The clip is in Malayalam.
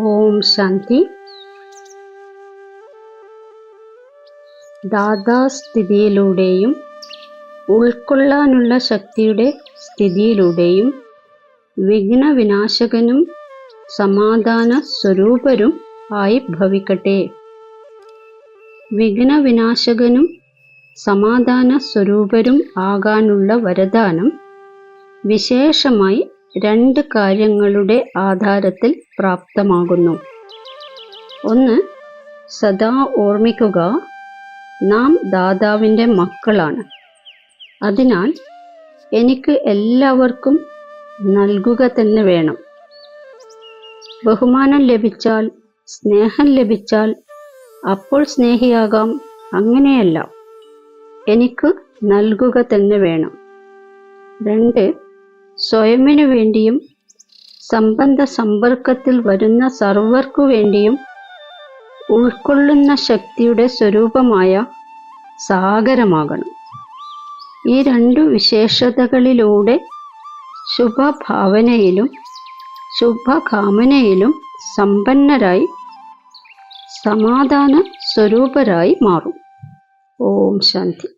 ഓം ശാന്തി. ദാതാസ്ഥിതിയിലൂടെയും ഉൾക്കൊള്ളാനുള്ള ശക്തിയുടെ സ്ഥിതിയിലൂടെയും വിഘ്നവിനാശകനും സമാധാന സ്വരൂപരും ആയി ഭവിക്കട്ടെ. വിഘ്നവിനാശകനും സമാധാന സ്വരൂപരും ആകാനുള്ള വരദാനം വിശേഷമായി രണ്ട് കാര്യങ്ങളുടെ ആധാരത്തിൽ പ്രാപ്തമാകുന്നു. ഒന്ന് സദാ ഓർമ്മിക്കുക നാം ദാതാവിന്റെ മക്കളാണ്. അതിനാൽ എനിക്ക് എല്ലാവർക്കും നൽകുക തന്നെ വേണം. ബഹുമാനം ലഭിച്ചാൽ സ്നേഹം ലഭിച്ചാൽ അപ്പോൾ സ്നേഹിയാകാം അങ്ങനെയല്ല. എനിക്ക് നൽകുക തന്നെ വേണം. രണ്ട് സ്വയമിനു വേണ്ടിയും സംബന്ധ സമ്പർക്കത്തിൽ വരുന്ന സർവർക്കു വേണ്ടിയും ഉൾക്കൊള്ളുന്ന ശക്തിയുടെ സ്വരൂപമായ സാഗരമാകണം. ഈ രണ്ടു വിശേഷതകളിലൂടെ ശുഭഭാവനയിലും ശുഭകാമനയിലും സമ്പന്നരായി സമാധാന സ്വരൂപരായി മാറും. ഓം ശാന്തി.